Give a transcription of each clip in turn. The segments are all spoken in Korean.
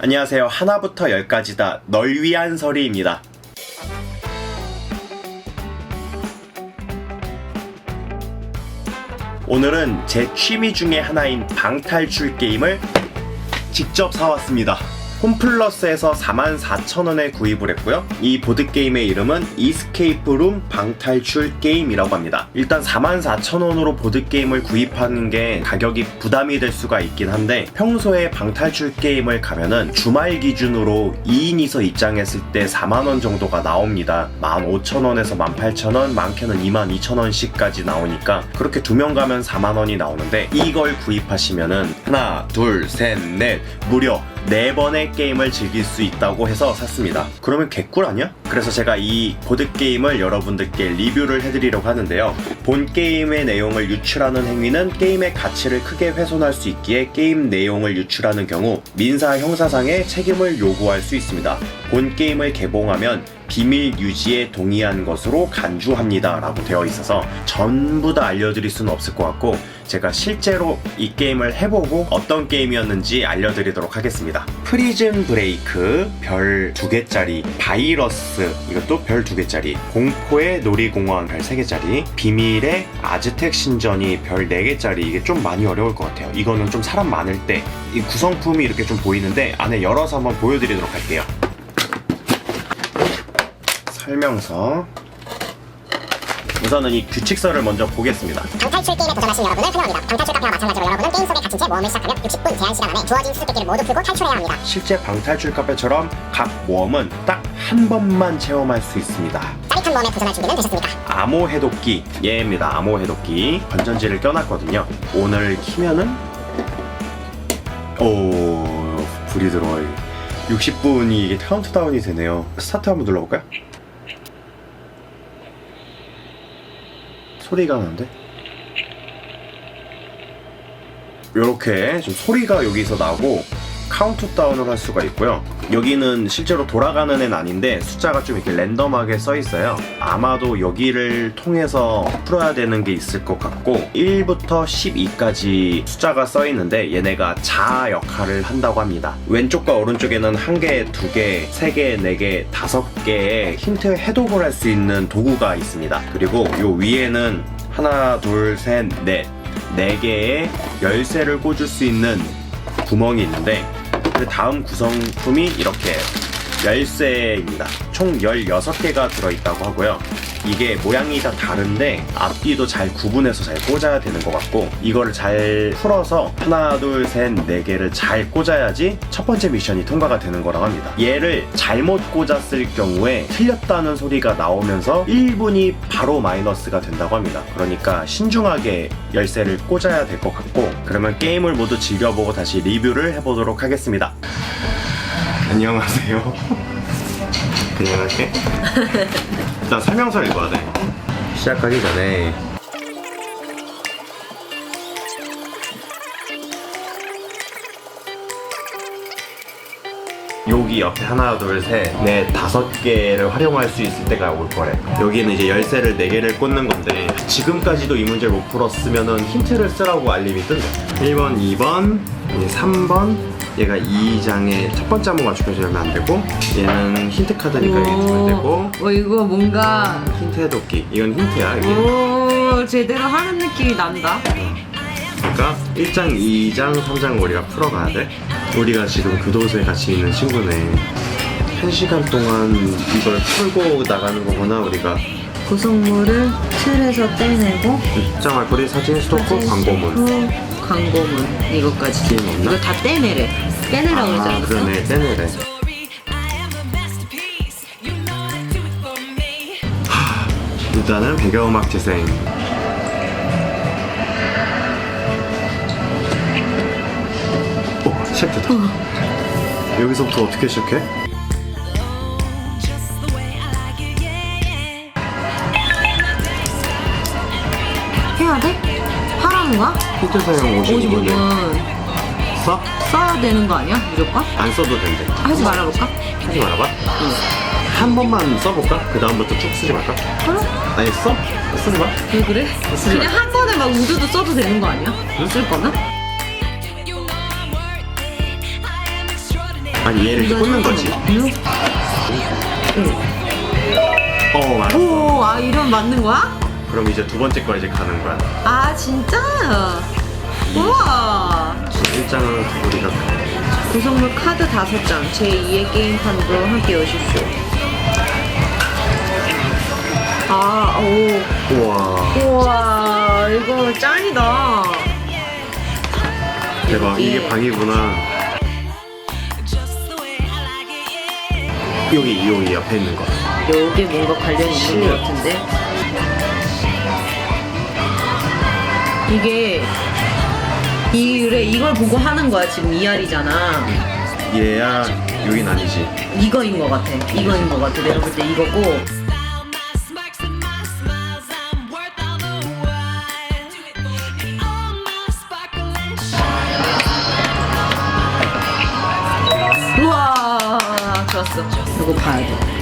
안녕하세요. 하나부터 열까지다. 널 위한 서리입니다. 오늘은 제 취미 중에 하나인 방탈출 게임을 직접 사왔습니다. 홈플러스에서 44,000원에 구입을 했고요. 이 보드게임의 이름은 이스케이프 룸 방탈출 게임이라고 합니다. 일단 44,000원으로 보드게임을 구입하는 게 가격이 부담이 될 수가 있긴 한데 평소에 방탈출 게임을 가면은 주말 기준으로 2인이서 입장했을 때 4만원 정도가 나옵니다. 15,000원에서 18,000원, 많게는 22,000원씩까지 나오니까 그렇게 두 명 가면 4만원이 나오는데 이걸 구입하시면은 하나, 둘, 셋, 넷, 무려 네 번의 게임을 즐길 수 있다고 해서 샀습니다. 그러면 개꿀 아니야? 그래서 제가 이 보드 게임을 여러분들께 리뷰를 해드리려고 하는데요. 본 게임의 내용을 유출하는 행위는 게임의 가치를 크게 훼손할 수 있기에 게임 내용을 유출하는 경우 민사 형사상의 책임을 요구할 수 있습니다. 본 게임을 개봉하면 비밀 유지에 동의한 것으로 간주합니다. 라고 되어 있어서 전부 다 알려드릴 수는 없을 것 같고, 제가 실제로 이 게임을 해보고 어떤 게임이었는지 알려드리도록 하겠습니다. 프리즌 브레이크, 별 두 개짜리, 바이러스, 이것도 별 두 개짜리, 공포의 놀이공원, 별 세 개짜리, 비밀의 아즈텍 신전이 별 네 개짜리, 이게 좀 많이 어려울 것 같아요. 이거는 좀 사람 많을 때, 이 구성품이 이렇게 좀 보이는데, 안에 열어서 한번 보여드리도록 할게요. 설명서 우선은 이 규칙서를 먼저 보겠습니다. 방탈출 게임에 도전하신 여러분을 환영합니다. 방탈출 카페와 마찬가지로 여러분은 게임 속에 갇힌 채 모험을 시작하면 60분 제한 시간 안에 주어진 수수께끼를 모두 풀고 탈출해야 합니다. 실제 방탈출 카페처럼 각 모험은 딱 한 번만 체험할 수 있습니다. 짜릿한 모험에 도전할 준비는 되셨습니까? 암호 해독기 얘입니다. 암호 해독기 건전지를 껴놨거든요. 오늘 키면은 오 불이 들어와요. 60분이 이게 카운트다운이 되네요. 스타트 한번 눌러볼까요? 소리가 나는데? 이렇게 좀 소리가 여기서 나고 카운트다운을 할 수가 있고요. 여기는 실제로 돌아가는 애는 아닌데 숫자가 좀 이렇게 랜덤하게 써 있어요. 아마도 여기를 통해서 풀어야 되는 게 있을 것 같고 1부터 12까지 숫자가 써 있는데 얘네가 자 역할을 한다고 합니다. 왼쪽과 오른쪽에는 한 개, 두 개, 세 개, 네 개, 다섯 개의 힌트 해독을 할 수 있는 도구가 있습니다. 그리고 요 위에는 하나, 둘, 셋, 넷. 네 개의 열쇠를 꽂을 수 있는 구멍이 있는데 그 다음 구성품이 이렇게 열쇠입니다. 총 16개가 들어있다고 하고요. 이게 모양이 다 다른데 앞뒤도 잘 구분해서 잘 꽂아야 되는 것 같고 이거를 잘 풀어서 하나 둘 셋 네 개를 잘 꽂아야지 첫 번째 미션이 통과가 되는 거라고 합니다. 얘를 잘못 꽂았을 경우에 틀렸다는 소리가 나오면서 1분이 바로 마이너스가 된다고 합니다. 그러니까 신중하게 열쇠를 꽂아야 될 것 같고 그러면 게임을 모두 즐겨보고 다시 리뷰를 해보도록 하겠습니다. 안녕하세요. 할게. 일단 설명서를 읽어야 돼. 시작하기 전에 여기 옆에 하나 둘셋넷 다섯 개를 활용할 수 있을 때가 올 거래. 여기는 이제 열쇠를 네 개를 꽂는 건데 지금까지도 이 문제를 못 풀었으면은 힌트를 쓰라고 알림이 뜬대. 1번, 2번, 3번. 얘가 2장의 첫 번째 한번 맞추면 안 되고 얘는 힌트 카드니까 이게 주면 되고 어 이거 뭔가 힌트 해독기 이건 힌트야 이게. 오 제대로 하는 느낌이 난다. 그러니까 1장, 2장, 3장 우리가 풀어가야 돼. 우리가 지금 교도소에 같이 있는 친구네. 1시간 동안 이걸 풀고 나가는 거구나 우리가. 구성물을 틀에서 떼내고 입장 알코리. 사진 스토커 광고문 후, 광고문 이것까지. 뒤에 없나? 이거 다 떼내래. 떼내라고 아 그러지 않았어? 그러네 떼내래 일단은 배경음악 재생 오 시작됐다 여기서부터 어떻게 시작해? 거야? 힌트 사용 55분에 55분 써? 써야 되는 거 아니야? 무조건? 안 써도 된대 하지 말아볼까? 하지 말아봐 한 번만 써볼까? 그 다음부터 쭉 쓰지 말까? 그래? 아니 써? 쓰지 마 왜 그래? 쓰지 그냥 한 번에 막 우드도 써도 되는 거 아니야? 쓸 거면? 아니 얘를 이렇게 꽂는 거지. 6. 어 맞아. 오, 아 이러면 맞는 거야? 그럼 이제 두 번째 거 이제 가는 거야. 아 진짜? 우와. 일장은 우리가 구성물 카드 5장, 제2의 게임판도 함께 여십시오. 아, 오. 우와 우와, 이거 짱이다. 대박 이게 이게- 방이구나. 여기 여기 옆에 있는 거. 여기 뭔가 관련이 있는 것 같은데. 이게 이 그래 이걸 보고 하는 거야 지금 이알이잖아. 얘야 여긴 아니지. 이거인 것 같아. 이거인 것 같아. 내가 볼 때 이거고. 우와 좋았어. 이거 봐야 돼.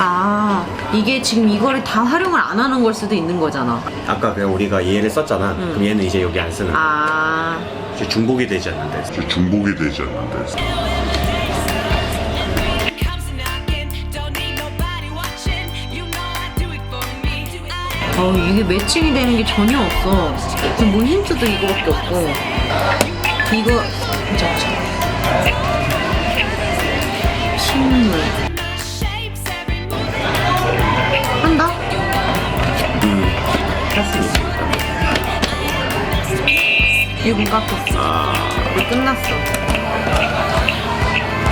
아 이게 지금 이거를 다 활용을 안 하는 걸 수도 있는 거잖아. 아까 그냥 우리가 얘를 썼잖아. 그럼 얘는 이제 여기 안 쓰는 거야. 아 이제 중복이 되지 않는데. 중복이 되지 않는데 어, 이게 매칭이 되는 게 전혀 없어. 지금 뭐 힌트도 이거밖에 없고. 이거, 잠깐. 식물. 1분 깎았어. 아. 이거 끝났어.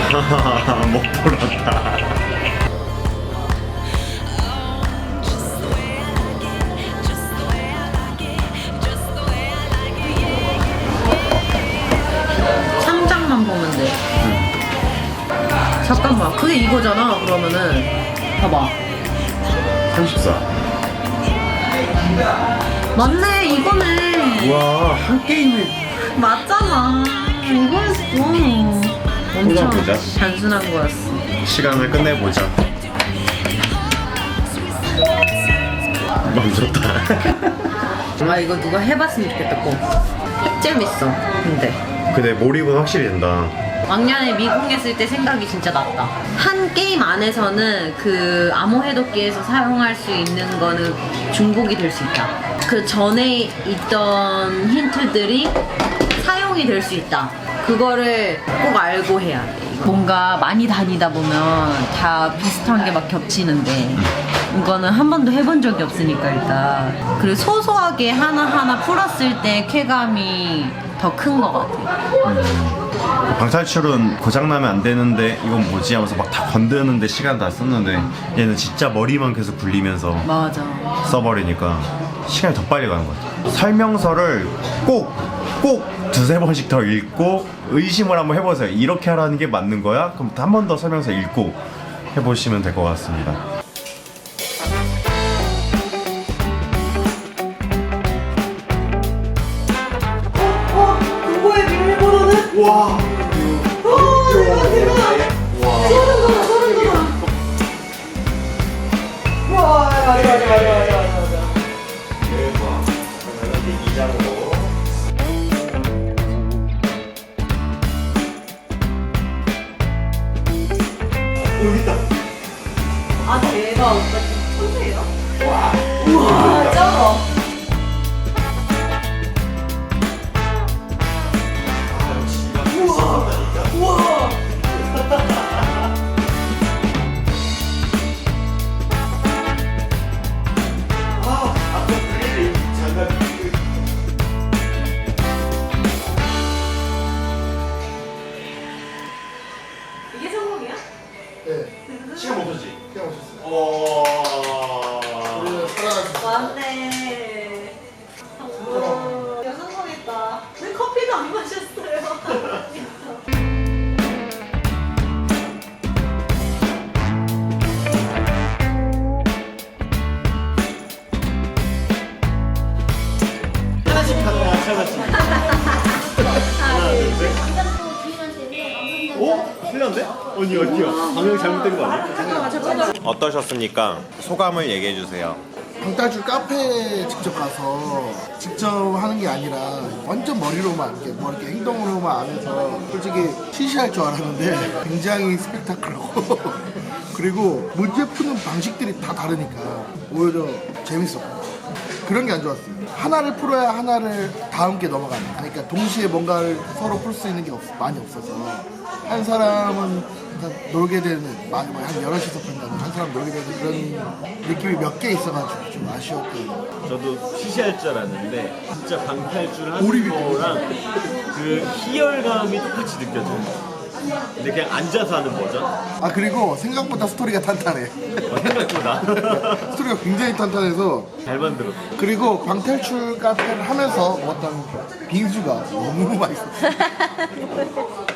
못 풀었다. 삼장만 보면 돼. 잠깐만. 그게 이거잖아, 그러면은. 봐봐. 34. 맞네, 이거네. 와, 한 게임에 맞잖아. 이거였어. 엄청 보자. 단순한 거였어. 시간을 끝내보자. 좋다. 아 이거 누가 해봤으면 좋겠다 꼭 재밌어 근데 근데 몰입은 확실히 된다. 왕년에 미국 했을 때 생각이 진짜 났다 한 게임 안에서는 그 암호 해독기에서 사용할 수 있는 거는 중복이 될 수 있다 그 전에 있던 힌트들이 사용이 될 수 있다. 그거를 꼭 알고 해야 돼 이거. 뭔가 많이 다니다 보면 다 비슷한 게 막 겹치는데 이거는 한 번도 해본 적이 없으니까 일단. 그리고 소소하게 하나하나 풀었을 때 쾌감이 더 큰 것 같아. 방탈출은 고장나면 안 되는데 이건 뭐지 하면서 막 다 건드는데 시간 다 썼는데 얘는 진짜 머리만 계속 굴리면서 맞아. 써버리니까 시간이 더 빨리 가는 것 같아. 설명서를 꼭, 꼭 두세 번씩 더 읽고 의심을 한번 해보세요. 이렇게 하라는 게 맞는 거야? 그럼 한 번 더 설명서 읽고 해보시면 될 것 같습니다. 아 대박. 오빠 진짜 천재예요? 와. 우와 짱어 오? 틀렸는데? 어디 어디요? 방향 잘못된 거 아니야? 어떠셨습니까? 소감을 얘기해 주세요. 방탈출 카페에 직접 가서 직접 하는 게 아니라 완전 머리로만 이렇게 뭐 이렇게 행동으로만 안 해서 솔직히 시시할 줄 알았는데 굉장히 스펙타클하고 그리고 문제 푸는 방식들이 다 다르니까 오히려 재밌었고 그런 게 안 좋았어요. 하나를 풀어야 하나를 다음 게 넘어가는. 그러니까 동시에 뭔가를 서로 풀 수 있는 게 없, 많이 없어서 한 사람은 놀게 되는 많이 뭐한 여럿이서 푼다면 한 사람 놀게 되는 그런 느낌이 몇 개 있어가지고 좀 아쉬웠던. 저도 시시할 줄 알았는데 진짜 방탈출 하는 거랑 그 희열감이 똑같이 느껴져요. 근데 그냥 앉아서 하는 버전? 아 그리고 생각보다 스토리가 탄탄해. 어, 생각보다 스토리가 굉장히 탄탄해서 잘 만들었어. 그리고 방탈출 카페를 하면서 먹었던 빙수가 너무 맛있었어.